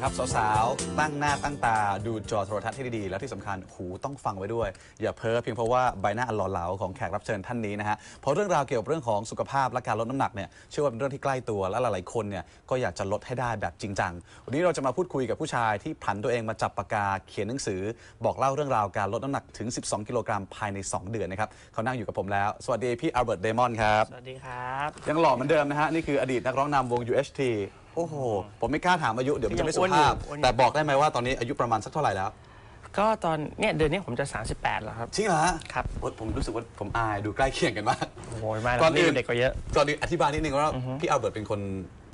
ละครับสาวๆ ตั้งหน้าตั้งตาดูจอโทรทัศน์ที่ดีๆ แล้วที่สำคัญหูต้องฟังไว้ด้วย อย่าเพ้อเพียงเพราะว่าใบหน้าอันหล่อเหลาของแขกรับเชิญท่านนี้นะฮะเพราะเรื่องราวเกี่ยวกับเรื่องของสุขภาพและการลดน้ำหนักเนี่ยเชื่อว่าเป็นเรื่องที่ใกล้ตัวและหลายๆคนเนี่ยก็อยากจะลดให้ได้แบบจริงจังวันนี้เราจะมาพูดคุยกับผู้ชายที่ผันตัวเองมาจับปากกาเขียนหนังสือ บอกเล่าเรื่องราวการลดน้ำหนักถึง 12 กิโลกรัมภายใน 2 เดือนนะครับเขานั่งอยู่กับผมแล้วสวัสดีพี่อัลเบิร์ตเดมอนครับสวัสดีครับ ยังหล่อเหมือนเดิมนะฮะนี่คืออดีตนักร้องนำวง UHT โอ้โห ผมไม่กล้าถามอายุเดี๋ยวมันจะไม่สุภาพ อ้วนอยู่ แต่บอกได้ไหมว่าตอนนี้อายุประมาณสักเท่าไหร่แล้วก็ตอนเนี่ยเดือนนี้ผมจะ 38 แล้วครับ จริงเหรอฮะครับ โอ๊ยผมรู้สึกว่าผมอายดูใกล้เคียงกันมาก โอ้ยไมาก่อนอื่น เด็กกว่าเยอะ ก่อนอื่นอธิบายนิดนึงว่าพี่อัลเบิร์ตเป็นคน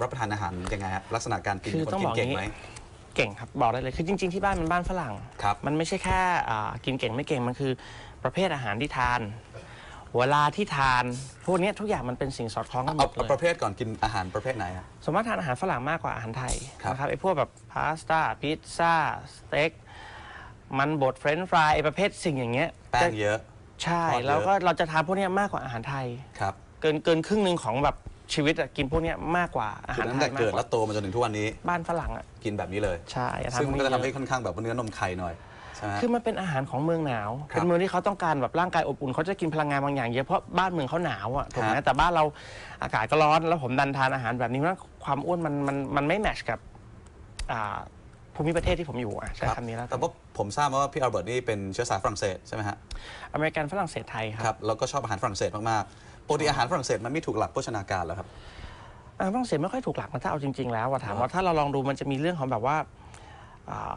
รับประทานอาหารยังไงฮะลักษณะการกินคือเป็นคนต้องกิบอนกเก่งงี้ไหมเก่งครับ บอกได้เลย คือจริง ๆ ที่บ้านมันบ้านฝรั่ง ครับมันไม่ใช่แค่อ่ากินเก่งไม่เก่ง มันคือประเภทอาหารที่ทาน เวลาที่ทานพวกเนี้ยทุกอย่างมันเป็นสิ่งสอดคล้องกันหมเอาดเลเอาย ประเภทก่อนกินอาหารประเภทไหนฮะสมมติทานอาหารฝรั่งมากกว่าอาหารไทยครับ นะครับไอ้พวกแบบพาสต้าพิซซ่าสเต็กมันบดเฟรนช์ฟรายไอ้ประเภทสิ่งอย่างเงี้ยแป้งเยอะ ใช่ทอดเยอะ แล้วก็เราจะทานพวกเนี้ยมากกว่าอาหารไทย ครับเกินเกินครึ่งหนึ่งของแบบชีวิตอะกินพวกเนี้ยมากกว่าอาคือหารตั้งไทแต่ยมากเกิดกแล้ว่าวโตมาจนถึงทุกวันนี้ บ้านฝรั่งอะกินแบบนี้เลย ใช่จะซึ่งทำมันพวก็กจะทำนี้ให้เยอะค่อนข้างแบบว่าเนื้อนมไข่หน่อย ใช่ไหมฮะคือมันเป็นอาหารของเมืองหนาว ครับเป็นเมืองที่เขาต้องการแบบร่างกายอบอุ่นเขาจะกินพลังงานบางอย่างเยอะเพราะบ้านเมืองเขาหนาวอะถูกไหมฮะแต่บ้านเราอากาศก็ร้อนแล้วผมดันทานอาหารแบบนี้เพราะฉะนั้นความอ้วนมันมันมันไม่แมทชกับอ่าภูมิประเทศที่ผมอยู่อะใช้ครับคำนี้แล้วแต่ว่าผมทราบมาว่าพี่อัลเบิร์ตนี่เป็นเชื้อสายฝรั่งเศสใช่ไหมฮะอเมริกันฝรั่งเศสไทยคครัรับบแล้วก็ชอบอาหารฝรั่งเศสมากๆปกติอาหารฝรั่งเศสมันไม่ถูกหลักโภชนาการแล้วครับ อาหารฝรั่งเศสไม่ค่อยถูกหลักนะถ้าเอาจริง ๆ แล้วอะถามว่าถ้าเราลองดูมันจะมีเรื่องของแบบว่าอ่า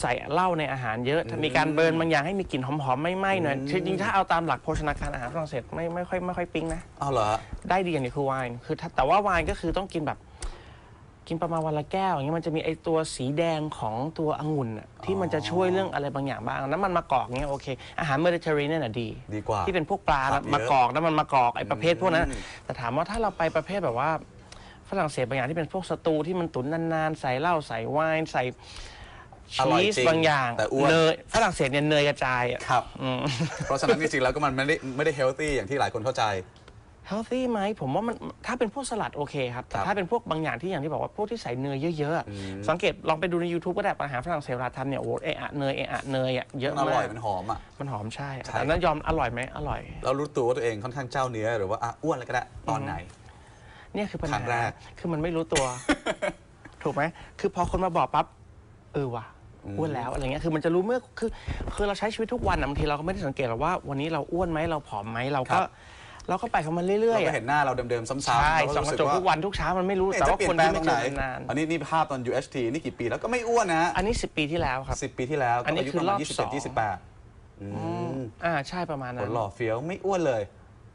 ใส่เหล้าในอาหารเยอะถ้ามีการเบิร์นบางอย่างให้มีกลิ่นหอมๆไม่ไหม้หน่อยอืมจริงๆถ้าเอาตามหลักโภชนาการอาหารฝรั่งเศสไม่ไม่ค่อยไม่ค่อยปิ๊งนะอ้าวเหรอฮะได้ดีอย่างเดียวคือไวน์คือถ้าแต่ว่าไวน์ก็คือต้องกินแบบ กินประมาณวันละแก้วอย่างเงี้ยมันจะมีไอตัวสีแดงของตัวองุ่นน่ะที่มันจะช่วยเรื่องอะไรบางอย่างบ้างน้ำมันมะกอกเงี้ยโอเคอาหารเมดิเตอร์เรเนียนน่ะดี ดีกว่า ที่เป็นพวกปลาผักเยอะ มะกอกน้ำมันมะกอกไอประเภทพวกนั้นอืมแต่ถามว่าถ้าเราไปประเภทแบบว่าฝรั่งเศสบางอย่างที่เป็นพวกสตูที่มันตุ๋นนานๆใส่เหล้าใส่ไวน์ใส่ อร่อยชีจสริงบางอย่างแต่อ้วน เนยฝรั่งเศสเนี่ยเนยกระจายอะครับ อืม เพราะฉะนั้นจริงๆแล้วก็มันไม่ได้ไม่ได้เฮลตี้อย่างที่หลายคนเข้าใจ healthy ไหมผมว่ามันถ้าเป็นพวกสลัดโอเคครับ แต่ครับถ้าเป็นพวกบางอย่างที่อย่างที่บอกว่าพวกที่ใส่เนยเยอะๆอะสังเกตลองไปดูใน YouTube ก็ได้อาหารฝรั่งเศสเวลาทำเนี่ยโอ้โหเอะอะเนยเอะอะเนยอะเยอะมันอมาร่อยกมันหอมอะ มันหอมใช่ใช่ แต่นั้นยอมอร่อยไหมอร่อยแล้วรู้ตัวว่าตัวเองค่อนข้างเจ้าเนื้อหรือว่าอะอ้วนอะไรก็ได้ตอนไหน เนี่ยคือปัญครั้หางแรก คือมันไม่รู้ตัว ถูกไหมคือพอคนมาบอกปั๊บเออว่ะ อ้วนแล้วอะไรเงี้ยคือมันจะรู้เมื่อคือคือเราใช้ชีวิตทุกวันอะบางทีเราก็ไม่ได้สังเกตหรอกว่าวันนี้เราอ้วนไหมเราผอมไหมเราก็เราก็ไปของมันเรื่อยเราๆก็อะเห็นหน้าเราเดิมๆซ้ำๆใช่เราส่องรู้กระสึจกว่าทุกวันทุกเช้ามันไม่รู้เอ๊ะแต่จะว่าเปลี่ยคนนแปลงที่ตรไม่งไหนเจอกันนานอันนี้นี่ภาพตอน UHT นี่กี่ปีแล้วก็ไม่อ้วนนะฮะอันนี้ 10 ปีที่แล้วครับ สิบปีที่แล้วอันนี้ก็อายุคืปอระรมาอณบยี่สิบสเจ็อดงยี่สิบแปดอืมอ่าใช่ประมาณผนั้ลนหล่อเฟี้ยวไม่อ้วนเลย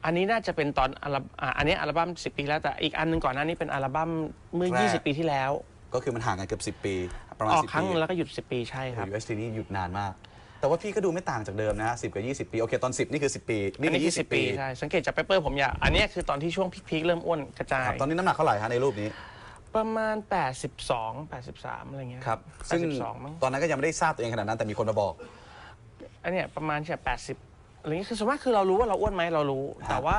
อันนี้น่าจะเป็นตอนอัลบั้มอ่าอันนี้อัลบั้ม10 ปีแล้วแต่อีกอันหนึงก่อนหน้านี้เป็นอัลบั้มเมื่อ แรก 20 ปีที่แล้ว ก็คือมันห่างกันเกือบสิบ10 ปี ประมาณออกสิบครั้งปีหนึงแล้วก็หยุด 10 ปีใช่ครับ UHT นี่หยุดนานมาก แต่ว่าพี่ก็ดูไม่ต่างจากเดิมนะสิบกับยี่สิบปี โอเค ตอนสิบนี่คือสิบปี นี่อันคือนี้คือยี่สิบ10ปี ปีใช่ สังเกตจากเปเปอร์ผมอยากอันนี้คือตอนที่ช่วงพีคๆเริ่มอ้วนกระจายครับตอนนี้น้ำหนักเท่าไหร่ฮะในรูปนี้ ประมาณ 82 83 อะไรเงี้ยครับซึ่ง82มั้งตอนนั้นก็ยังไม่ได้ทราบตัวเองขนาดนั้นแต่มีคนมาบอก อันเนี้ยประมาณแค่80อะไรเงี้ยคือส่วนมากคือเรารู้ว่าเราอ้วนไหมเรารู้ แต่ว่า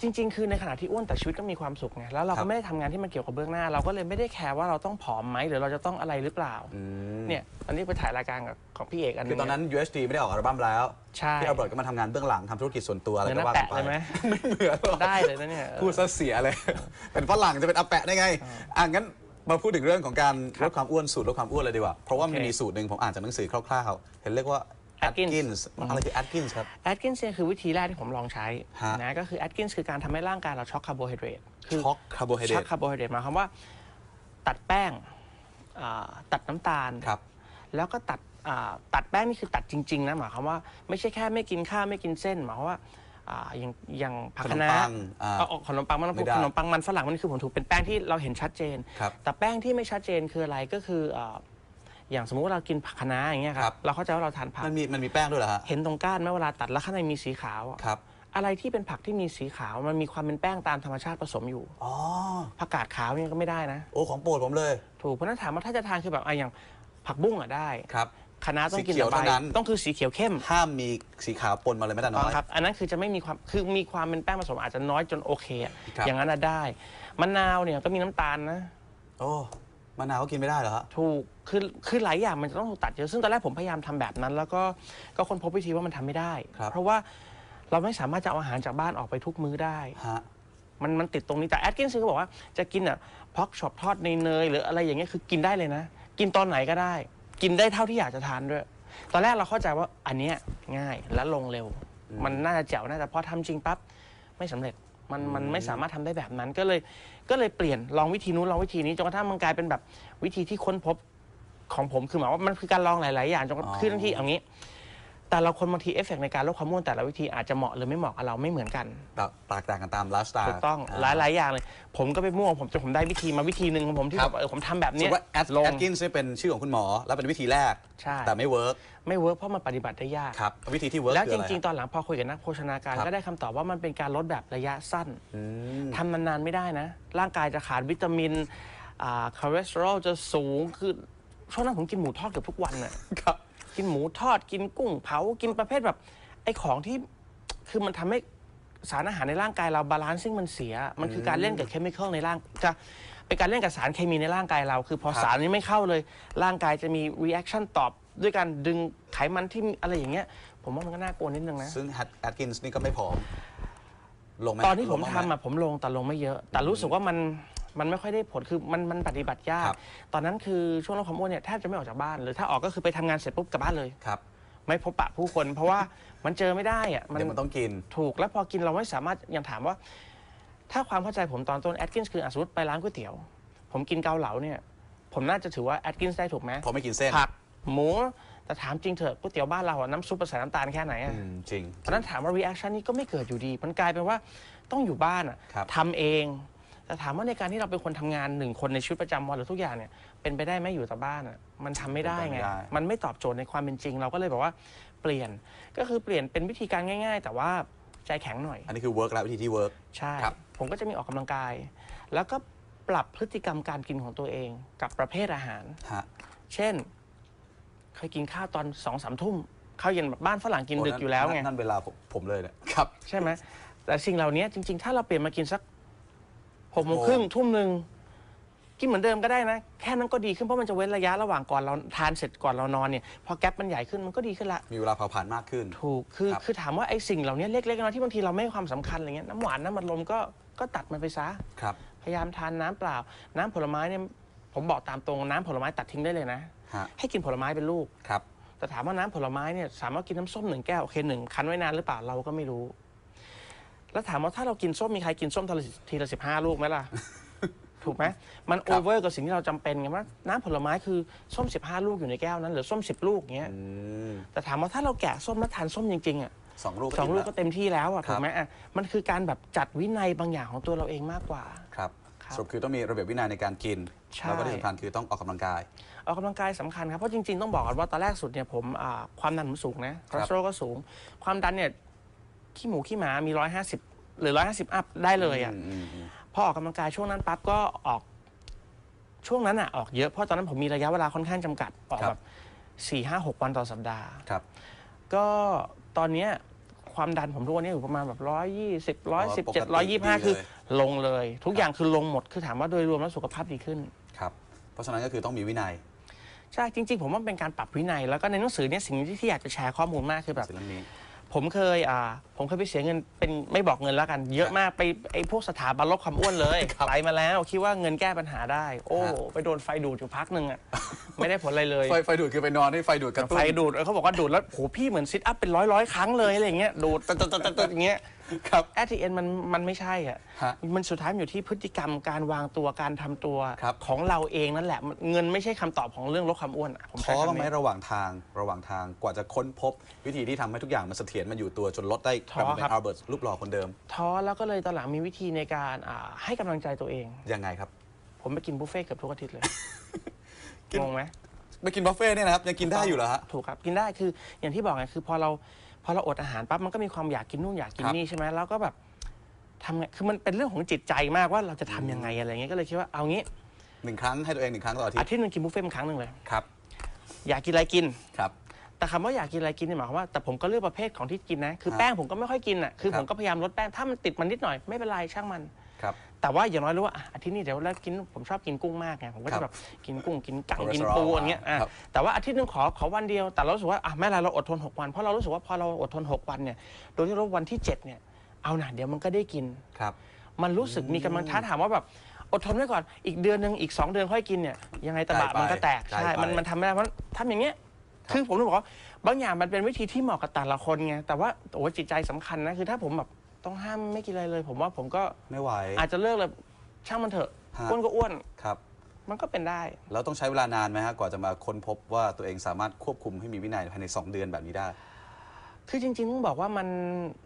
จริง ๆ คือในขณะที่อ้วนแต่ชีวิตก็มีความสุขไงแล้วเราครัก็บ ไม่ได้ทำงานที่มันเกี่ยวกับเบื้องหน้า เราก็เลยไม่ได้แคร์ว่าเราต้องผอมไหมหรือเราจะต้องอะไรหรือเปล่าเนี่ยตอนนี้ไปถ่ายรายการกับของพี่เอกอันนึคือง ตอนนั้น UHT ไม่ได้ออกอัลบั้มแล้วใช่ พี่อัลเบิร์ตก็มาทำงานเบื้องหลังทำธุรกิจส่วนตัวอะไรเหมือนก็ว่าอากันแปะไปเลยไหมไม่เหมือนหรอก ได้เลยนะเนี่ยเออพูดซะเสียเลย เป็นฝรั่งจะเป็นอาแปะได้ไง อะงั้นมาพูดถึงเรื่องของการลดความอ้วนสูตรลดความอ้วนเลยดีกว่า เพราะว่ามันโอเคมีสูตรหนึ่งผมอ่านจากหนังสือคร่าวๆ เห็นเรียกว่า Atkins Atkins อะไรคือ Atkins ครับแอดกินส์คือวิธีแรกที่ผมลองใช้ฮะนะก็คือแอดกินส์คือการทำให้ร่างกายเราช็อกคาร์โบไฮเดรตคืช็อกคาร์โบไฮเดรช็อตกคาร์โบไฮเดรตหมายความว่า ตัดแป้งอ่าตัดน้ำตาลครับแล้วก็ตัดอ่าตัดแป้งนี่คือตัดจริง ๆ นะหมายความว่าไม่ใช่แค่ไม่กินข้าวไม่กินเส้นหมายความว่าอ่าอย่างอย่างผักขนคะมน้าปังอ่าเอาเอาขนมปังมันไม่ได้ขนมปังมันฝรั่งมันคือผมถูกเป็นแป้งที่เราเห็นชัดเจนครับแต่แป้งที่ไม่ชัดเจนคืออะไรก็คือ อ่าอย่างสมมุติว่าเรากินผักคะน้าอย่างเงี้ยคครัรับ บ เราเข้าใจว่าเราทานผัก มันมีมันมีแป้งด้วยเหรอฮะ เห็นตรงก้านไหมเวลาตัดแล้วข้างในมีสีขาวอะครับ อะไรที่เป็นผักที่มีสีขาวมันมีความเป็นแป้งตามธรรมชาติผสมอยู่อ๋อ ผักกาดขาวเนี่ยก็ไม่ได้นะ โอ้ ของโปรดผมเลย ถูกเพราะฉะนั้นถามว่าถ้าจะทานคือแบบอะอย่างผักบุ้งอะได้ครับ คะน้าต้องกินสีเขียวแต่ใบเท่านั้น ต้องคือสีเขียวเข้มห้ามมีสีขาวปนมาเลยแม้แต่ต้น้องอย ครับ อันนั้นคือจะไม่มีความคือมีความเป็นแป้งผสมอาจจะน้อยจนโอเคอะครับ อย่างนั้นน่ะได้มะนาวเนี่ยก็มีน้ำตาลนะ โอ้ มะนาวก็กินไม่ได้เหรอฮะ ถูกคือคือหลายอย่างมันจะต้องถูกตัดเยอะซึ่งตอนแรกผมพยายามทำแบบนั้น แล้วก็ก็ค้นพบวิธีว่ามันทำไม่ได้ ครับ เพราะว่าเราไม่สามารถจะเอาอาหารจากบ้านออกไปทุกมื้อได้ ฮะ มันมันติดตรงนี้แต่แอดกินซึ่งก็บอกว่าจะกินอะพ็อกช็อปทอดในเนยหรืออะไรอย่างเงี้ยคือกินได้เลยนะ กินตอนไหนก็ได้ กินได้เท่าที่อยากจะทานด้วย ตอนแรกเราเข้าใจว่าอันเนี้ยง่ายและลงเร็ว มันน่าจะแจ๋วน่าจะพอทำจริงปั๊บไม่สำเร็จมันมันไม่สามารถทำได้แบบนั้นก็เลย ก็เลยเปลี่ยนลองวิธีนู้นลองวิธีนี้จนกระทั่งมันกลายเป็นแบบวิธีที่ค้นพบของผมคือหมายว่ามันคือการลองหลาย ๆ อย่างจนกระทั่งอ๋อคือบางทีเอางี้ แต่ละคนบางทีเอฟเฟกต์ในการลดความอ้วนแต่ละวิธีอาจจะเหมาะหรือไม่เหมาะกับเราไม่เหมือนกันแบบแตกต่างกันตามไลฟ์สไตล์ถูกต้องหลายหลายๆอย่างเลย ผมก็ไปมั่วผมจนผมได้วิธีมาวิธีหนึ่งของผมที่ครัแบบบเออผมทำแบบสมเนี้มยติว่าแอดลงแอดกินเป็นชื่อของคุณหมอ แล้วเป็นวิธีแรกใช่แต่ไม่เวิร์กไม่เวิร์กเพราะมันปฏิบัติได้ยากครับวิธีที่เวิร์กแล้วคือจอะไรริง ๆ ตอนหลังพอคุยกับนักโภชนาการครับก็ได้คำตอบว่ามันเป็นการลดแบบระยะสั้นอืมทำนานๆไม่ได้นะ ร่างกายจะขาดวิตามินอ่าคอเลสเตอรอลจะสูงคือช่วงนั้นผมกินหมูทอดเกือบทุกวันน่ะครับ กินหมูทอดกินกุ้งเผากินประเภทแบบไอ้ของที่คือมันทำให้สารอาหารในร่างกายเราบาลานซ์ซิ่งมันเสีย มันคือการเล่นกับเคมีคอลในร่างจะเป็นการเล่นกับสารเคมีในร่างกายเรา คือพอครับ สารนี้ไม่เข้าเลย ร่างกายจะมีรีแอคชั่นตอบ ด้วยการดึงไขมันที่มีอะไรอย่างเงี้ย ผมว่ามันก็น่ากลัวนิดนึงนะ ซึ่งแอดกินนี่ก็ไม่ผอม ลงไหมตอนที่ผมลงบ้างทำไหอะผมลงแต่ลงไม่เยอะ แต่รู้สึกว่ามัน มันไม่ค่อยได้ผลคือมันมันปฏิบัติยาก ครับ ตอนนั้นคือช่วงลดความอ้วนเนี่ยแทบจะไม่ออกจากบ้าน หรือถ้าออกก็คือไปทำงานเสร็จปุ๊บกลับบ้านเลย ครับไม่พบปะผู้คน เพราะว่ามันเจอไม่ได้อะมันเดี๋ยวมันต้องกิน ถูกแล้วพอกินเราไม่สามารถยังถามว่า ถ้าความเข้าใจผมตอนต้นแอดกินส์คืออะสมมติไปร้านก๋วยเตี๋ยว ผมกินเกาเหลาเนี่ย ผมน่าจะถือว่าแอดกินส์ได้ถูกไหมเพราะไม่กินเส้นผักหมู แต่ถามจริงเถอะก๋วยเตี๋ยวบ้านเราอะน้ำซุปใส่น้ำตาลแค่ไหนอะอืมจริงตอนนั้นถามว่า reaction นี้ก็ไม่เกิดอยู่ดี มันกลายเป็นว่าต้องอยู่บ้านอะครับ ทำเอง แต่ถามว่าในการที่เราเป็นคนทำงานหนึ่งคนในชีวิตประจำวันหรือทุกอย่างเนี่ยเป็นไปได้ไหมอยู่แต่บ้านอะมันทำไม่ได้ไงมันไม่ตอบโจทย์ในความเป็นจริง เราก็เลยบอกว่าเปลี่ยนก็คือเปลี่ยนเป็นวิธีการง่าย ๆ แต่ว่าใจแข็งหน่อย อันนี้คือเวิร์กแล้ววิธีที่เวิร์ก ใช่ ครับ ผมก็จะมีออกกำลังกาย แล้วก็ปรับพฤติกรรมการกินของตัวเองกับประเภทอาหาร ฮะ เช่น เคยกินข้าวตอนสองสามทุ่มข้าวเย็นแบบบ้านฝรั่งกินดึกอยู่แล้วไง นั่นเวลาผมผมเลยเนี่ยครับ ใช่ไหมแต่สิ่งเหล่านี้จริงๆ ถ้าเราเปลี่ยนมากินสัก หกโมงโมงครึ่งทุ่มหนึ่งกินเหมือนเดิมก็ได้นะ แค่นั้นก็ดีขึ้นเพราะมันจะเว้นระยะระหว่างก่อนเราทานเสร็จก่อนเรานอนเนี่ยพอแก๊ปมันใหญ่ขึ้นมันก็ดีขึ้นละมีเวลาเผาผลาญมากขึ้น ถูกคือครับ คือถามว่าไอ้สิ่งเหล่านี้เล็กๆน้อยๆที่บางทีเราไม่ให้ความสำคัญอะไรเงี้ยน้ำหวานน้ำมันลมก็ก็ตัดมันไปซะ ครับ พยายามทานน้ำเปล่า น้ำผลไม้เนี่ยผมบอกตามตรงน้ำผลไม้ตัดทิ้งได้เลยนะ ฮะ ให้กินผลไม้เป็นลูก ครับ แต่ถามว่าน้ำผลไม้เนี่ยสามารถกินน้ำส้มหนึ่งแก้วโอเคหนึ่งคั้นไว้นานหรือเปล่าเราก็ไม่รู้ แล้วถามว่าถ้าเรากินส้มมีใครกินส้มทีละทีละสิบห้าลูกไหมล่ะ ถูกไหมมันคโอรับเวอร์กับสิ่งที่เราจำเป็นไงว่าน้ำผลไม้คือส้มสิบห้าลูกอยู่ในแก้วนั้น หรือส้มสิบลูกเงี้ยอืมแต่ถามว่าถ้าเราแกะส้มแล้วทานส้มจริงๆอะสองลูกสองลูกนก็แวเต็มที่แล้วอะครับถูกไหมอะมันคือการแบบจัดวินัยบางอย่างของตัวเราเองมากกว่าครับครับสรุปคือต้องมีระเบียบวินัยในการกินใช่แล้วก็ที่สำคัญคือต้องออกกำลังกาย ออกกำลังกายสำคัญครับ เพราะจริงๆ ต้องบอกก่อนว่าตอนแรกสุดเนี่ยผมอ่าความดันผมสูงนะคอเลสเตอรอลก็สูง ความดันเนี่ย ขี้หมูขี้หมามีร้อยห้าสิบหรือร้อยห้าสิบอัพได้เลยอะอืมอืมอืมพอออกกำลังกายช่วงนั้นปั๊บก็ออกช่วงนั้นอะออกเยอะเพราะตอนนั้นผมมีระยะเวลาค่อนข้างจำกัดออกแบบสี่ห้าหกวันต่อสัปดาห์ครับ ก็ตอนเนี้ยความดันผมทุกวันนี้อยู่ประมาณแบบร้อยยี่สิบร้อยสิบปเจ็ดกร้อยติยี่ห้าดีคือเลยลงเลย ทุกอย่างคือลงหมดคือถามว่าโดยรวมแล้วสุขภาพดีขึ้นครับ เพราะฉะนั้นก็คือต้องมีวินัยใช่จริง ๆ ผมว่าเป็นการปรับวินัย แล้วก็ในหนังสือเนี่ยสิ่งที่ที่อยากจะแชร์ข้อมูลมากคือแบบสิ่งเรื่องนี้ ผมเคยอ่าผมเคยไปเสียเงินเป็นไม่บอกเงินแล้วกัน เยอะมากไปไอ้พวกสถาบันลดความอ้วนเลยครับไปมาแล้วคิดว่าเงินแก้ปัญหาได้ โอ้ฮะไปโดนไฟดูดอยู่พักหนึ่งอะไม่ได้ผลอะไรเลยไฟไฟดูดคือไปนอนให้ไฟดูดกระตุ้ไฟนดูดเออเขาบอกว่าดูดแล้วโหพี่เหมือนซิทอัพเป็นร้อยร้อยๆครั้งเลยอะไรอย่างเงี้ยดูดตึ๊ดตึ๊ดตึ๊ดตึ๊ดอย่างเงี้ย ครับ แอทีเอ็นมันมันไม่ใช่อะฮะมันสุดท้ายมันอยู่ที่พฤติกรรมการวางตัวการทำตัวครับ ของเราเองนั่นแหละมันเงินไม่ใใช่คำตอบของเรื่องลดความอ้วนอะผมท้ใช้อบ้างคำไหมนี้ระหว่างทางระหว่างทางกว่าจะค้นพบ วิธีที่ทำให้ทุกอย่างมันเสถียรมันอยู่ตัวจนลดได้ท้อกลับมาเป็ครันบอัลเบิร์ตรูปหล่อคนเดิมท้อแล้วก็เลยตอนหลังมีวิธีในการอ่าให้กำลังใจตัวเอง ยังไงครับผมไปกินบุฟเฟ่ต์เกือบทุกอาทิตย์เลยกินงงไหม ไปกินบุฟเฟ่ต์เนี่ยนะครับยังกินได้อยู่เหรอฮะ ถูกครับ กินได้คืออย่างที่บอกไงคือพอเราพ อเราอดอาหารปั๊บมันก็มีความอยากกินนู่นอยากกินครับนี่ใช่ไหมแล้วก็แบบทำไงคือมันเป็นเรื่องของจิตใจมากว่าเราจะทำยังไงอะไรเงี้ยก็เลยคิดว่าเอางี้หนึ่งครั้งให้ตัวเองหนึ่งครั้งต่ออาทิตอาย์ทิตย์หนึงกินบุฟเฟ่ต์เป็นครั้งหนึ่งเลย ครับอยากกินอะไรกิน ครับ แต่คำว่าอยากกินอะไรกินเนี่ยหมายความว่าแต่ผมก็เลือกประเภทของที่กินนะ คือครับแป้งผมก็ไม่ค่อยกินอะคือครับ ผมก็พยายามลดแป้งถ้ามันติดมันนิดหน่อยไม่เป็นไรช่างมัน ครับ แต่ว่าอย่างน้อยรู้ว่าอะอาทิตย์นี้เดี๋ยวแล้วกินผมชอบกินกุ้งมากไงผมก็ครัจะบแบบกินกุ้งกินกังคอเลสกินเตอรอลปูอย่างเงี้ยอะครับ แต่ว่าอาทิตย์หนึงขอขอวันเดียวแต่เรารู้สึกว่าอะไม่เป็นไรเราอดทน 6 วันเพราะเรารู้สึกว่าพอเราอดทน 6 วันเนี่ยโดยที่เราวันที่7เนี่ยเอาหน่ะเดี๋ยวมันก็ได้กิน ครับ มันรู้สึกมีกำลังท้าถามว่าแบบอดทนไว้ก่อนอีกเดือนหนึ่งอีก 2 เดือนค่อยกินเนี่ยยังไงตะบะไกลไปมันก็แตกไกลใช่ไปมันมันทำไม่ได้เพราะทำอย่างเงี้ยคือผมถึงบอกว่าบางอย่างมันเป็นวิธีที่เหมาะกับแต่ละคนไงแต่ว่าโอ้จิตใจสำคัญนะคือถ้าผมแบบ ต้องห้ามไม่กินอะไรเลย ผมว่าผมก็ไม่ไหว อาจจะเลิกเลยช่างมันเถอะฮะ อ้วนก็อ้วนครับ มันก็เป็นได้ แล้วต้องใช้เวลานานไหมฮะกว่าจะมาค้นพบว่าตัวเองสามารถควบคุมให้มีวินัยภายใน 2 เดือนแบบนี้ได้ คือจริงๆต้องบอกว่ามัน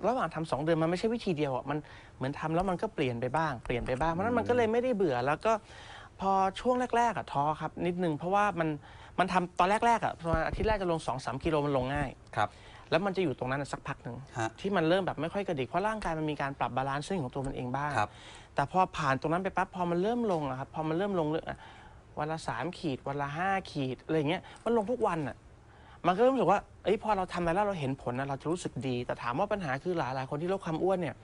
ระหว่างทำสองเดือนมันไม่ใช่วิธีเดียวอะมันเหมือนทำแล้วมันก็เปลี่ยนไปบ้างเปลี่ยนไปบ้างเพราะฉะนั้นมันก็เลยไม่ได้เบื่อแล้วก็พอช่วงแรกๆอะท้อครับนิดนึงเพราะว่ามันมันทำตอนแรกๆอะประมาณอาทิตย์แรกจะลง2อสกิโลมันลงง่าย ครับ แล้วมันจะอยู่ตรงนั้นนะสักพักหนึ่งฮะที่มันเริ่มแบบไม่ค่อยกระดิกเพราะร่างกายมันมีการปรับบาลานซ์ของตัวมันเองบ้างครับ แต่พอผ่านตรงนั้นไปปั๊บพอมันเริ่มลงอะครับพอมันเริ่มลงเรื่อยอะวันละสามขีด วันละห้าขีดอะไรอย่างเงี้ยมันลงทุกวันอะมันก็เริ่มรู้สึกว่าเอ้ยพอเราทำไปแล้วเราเห็นผลนะเราจะรู้สึกดี แต่ถามว่าปัญหาคือหลายหลายๆคนที่ลดความอ้วนเนี่ย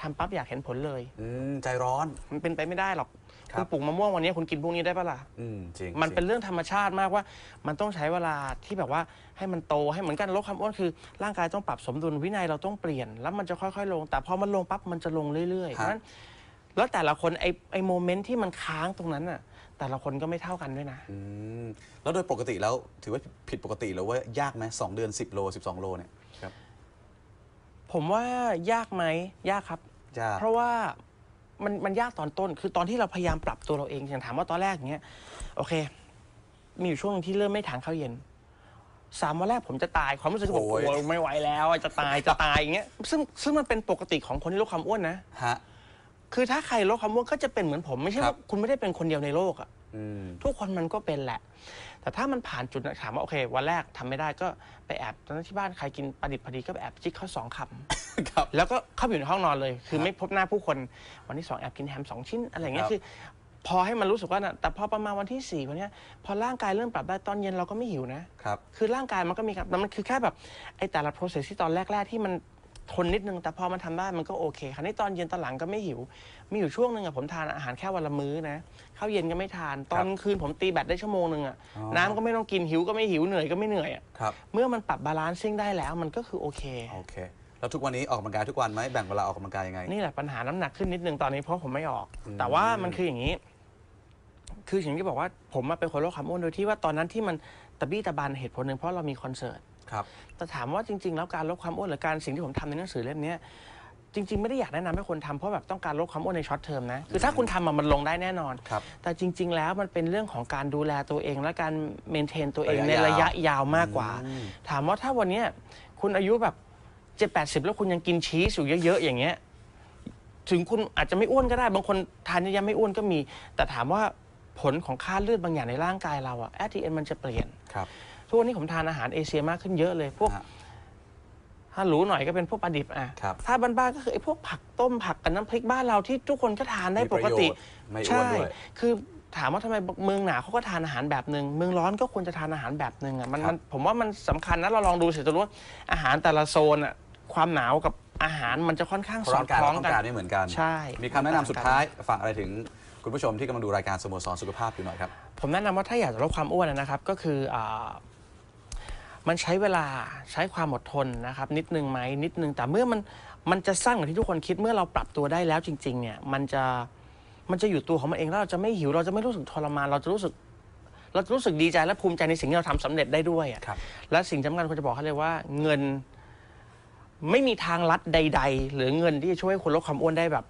ทำปั๊บอยากเห็นผลเลย อืมใจร้อน มันเป็นไปไม่ได้หรอก ครับคุณปลูกมะม่วงวันนี้คุณกินพรุ่งนี้ได้ปะล่ะ อืมจริงมันเป็นจริง เรื่องธรรมชาติมากว่า มันต้องใช้เวลาที่แบบว่าให้มันโตให้เหมือนกันลดความอ้วนคือ ร่างกายต้องปรับสมดุลวินัยเราต้องเปลี่ยน แล้วมันจะค่อยๆ ลง แต่พอมันลงปั๊บมันจะลงเรื่อยๆเพราะฉะนั้นแล้วแต่ละคนไอ้ไอ้โมเมนต์ที่มันค้างตรงนั้นน่ะ แต่ละคนก็ไม่เท่ากันด้วยนะ อืมแล้วโดยปกติแล้วถือว่าผิดปกติหรือว่ายากไหมสองเดือน 10 โล 12 โลเนี่ยครับ ผมว่ายากไหมยากครับ ยาก เพราะว่ามันมันยากตอนต้น คือตอนที่เราพยายามปรับตัวเราเองอย่างถามว่าตอนแรกอย่างเงี้ยโอเค มีอยู่ช่วงหนึงที่เริ่มไม่ทานข้าวเย็นสามวันแรกผมจะตายความรู้สึกที่ผมโอ้ยโอ้ยไม่ไหวแล้วจะตายจะตายอย่างเงี้ยซึ่งซึ่งมันเป็นปกติของคนที่ลดความอ้วนนะฮะคือถ้าใครลดความอ้วนก็จะเป็นเหมือนผมไม่ใช่ครัว่าบคุณไม่ได้เป็นคนเดียวในโลกอะอืม ทุกคนมันก็เป็นแหละ แต่ถ้ามันผ่านจุดนั้นถามว่าโอเค วันแรกทำไม่ได้ก็ไปแอบตอนนั้นที่บ้านใครกินปลาดิบพอดีก็ไปแอบจิกข้าวสองคำครับแล้วก็เข้าไปอยู่ในห้องนอนเลย คือครับไม่พบหน้าผู้คนวันที่สองแอบกินแฮมสองชิ้นอะไรอย่างเงี้คยรับคือพอให้มันรู้สึกว่านะแต่พอประมาณวันที่สี่วันเนี้ยพอร่างกายเริ่มปรับได้ตอนเย็นเราก็ไม่หิวนะครับ คือร่างกายมันก็มีการแต่มันคือแค่แบบไอ้แต่ละ process ที่ตอนแรก ๆ ที่มัน ทนนิดนึงแต่พอมันทำได้มันก็โอเคคราวนี้ตอนเย็นตอนหลังก็ไม่หิว มีอยู่ช่วงหนึ่งอะผมทานอาหารแค่วันละมื้อนะข้าวเย็นก็ไม่ทาน ตอนกลางคืนผมตีแบตได้ชั่วโมงหนึ่งอะอ๋อ น้ำก็ไม่ต้องกินหิวก็ไม่หิวเหนื่อยก็ไม่เหนื่อยอะครับ เมื่อมันปรับบาลานซิ่งได้แล้วมันก็คือโอเค โอเค แล้วทุกวันนี้ออกกำลังกายทุกวันไหมแบ่งเวลาออกกำลังกายยังไง นี่แหละปัญหาน้ำหนักขึ้นนิดนึงตอนนี้เพราะผมไม่ออก อืม แต่ว่ามันคืออย่างนี้ คืออย่างที่บอกว่าผมมาเป็นคนลดความอ้วนโดยที่ว่าตอนนั้นที่มันตะบี้ตะบันเหตุผลหนึ่งเพราะเรามีคอนเสิร์ต ครับแต่ถามว่าจริง ๆ แล้วการลดความอ้วนหรือการสิ่งที่ผมทำในหนังสือเล่มเนี้ยจริง ๆ ไม่ได้อยากแนะนำให้คนทำเพราะแบบต้องการลดความอ้วนในช็อตเทอมนะคือถ้าคุณทำอะมันลงได้แน่นอน ครับ แต่จริง ๆ แล้วมันเป็นเรื่องของการดูแลตัวเอง และการเมนเทนตัวเองระยะในระยะยาวยาวมากกว่า อืม ถามว่าถ้าวันเนี้ยคุณอายุแบบเจ็ดแปดสิบแล้วคุณยังกินชีสอยู่เยอะ ๆ อย่างเงี้ย ถึงคุณอาจจะไม่อ้วนก็ได้ บางคนทานเยอะๆไม่อ้วนก็มี แต่ถามว่าผลของค่าเลือดบางอย่างในร่างกายเราอะแอทีเอ็นมันจะเปลี่ยน ครับ ทุกวันนี้ผมทานอาหารเอเชียมากขึ้นเยอะเลย พวกฮะ ถ้าหรูหน่อยก็เป็นพวกปลาดิบอะครับ ถ้าบ้านๆก็คือไอ้พวกผักต้มผักกับน้ำพริกบ้านเราที่ทุกคนก็ทานได้มีปประกโยชน์ติไม่อ้วนใช่ ด้วย คือถามว่าทำไมเมืองหนาวเขาก็ทานอาหารแบบหนึ่งเมืองร้อนก็ควรจะทานอาหารแบบหนึ่งอะมันครับ มันผมว่ามันสำคัญนะเราลองดูเสร็จจะรู้ว่าอาหารแต่ละโซนอะความหนาวกับอาหารมันจะค่อนข้างเพราะสอร่าดงกายคล้เราองต้องกันการไม่เหมือนกัน ใช่ มีคำแนะนำสุดท้ายฝากอะไรถึงคุณผู้ชมที่กำลังดูรายการสโมสรสุขภาพอยู่หน่อยครับ ผมแนะนำว่าถ้าอยากจะลดความอ้วนนะครับ ก็คืออา มันใช้เวลาใช้ความอดทนนะครับนิดนึงไหมนิดนึงแต่เมื่อมันมันจะสร้างอย่างที่ทุกคนคิดเมื่อเราปรับตัวได้แล้วจริง ๆ เนี่ย มันจะมันจะอยู่ตัวของมันเองแล้วเราจะไม่หิวเราจะไม่รู้สึกทรมานเราจะรู้สึก เราจะรู้สึกดีใจและภูมิใจในสิ่งที่เราทำสำเร็จได้ด้วยอะครับและสิ่งสำคัญควรจะบอกเขาเลยว่าเงินไม่มีทางลัดใด ๆ หรือเงินที่จะช่วยให้คุณลดความอ้วนได้แบบ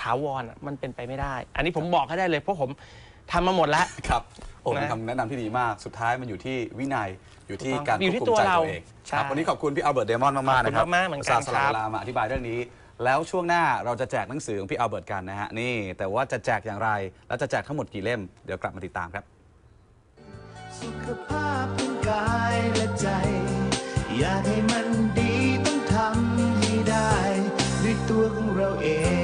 ถาวรอะมันเป็นไปไม่ได้ อันนี้ผมบอกให้ได้เลยเพราะผมทำมาหมดแล้ว ครับโอ้เป็นนะคำแนะนำที่ดีมากสุดท้ายมันอยู่ที่วินัยอยู่ที่ถูกต้องการอยู่ควบที่คุมตัวใจเราตัวเองใช่ครับวันนี้ขอบคุณพี่อัลเบิร์ตเดมอนมากๆนะครับขอบคุณมากๆเหมือนกันอุตส่าห์สละครับเวลามาอธิบายเรื่องนี้ แล้วช่วงหน้าเราจะแจกหนังสือของพี่อัลเบิร์ตกันนะฮะนี่แต่ว่าจะแจกอย่างไร แล้วจะแจกทั้งหมดกี่เล่มเดี๋ยวกลับมาติดตามครับ สุขภาพทั้งกายและใจ อยากให้มันดีต้องทำให้ได้ ด้วยตัวของเราเอง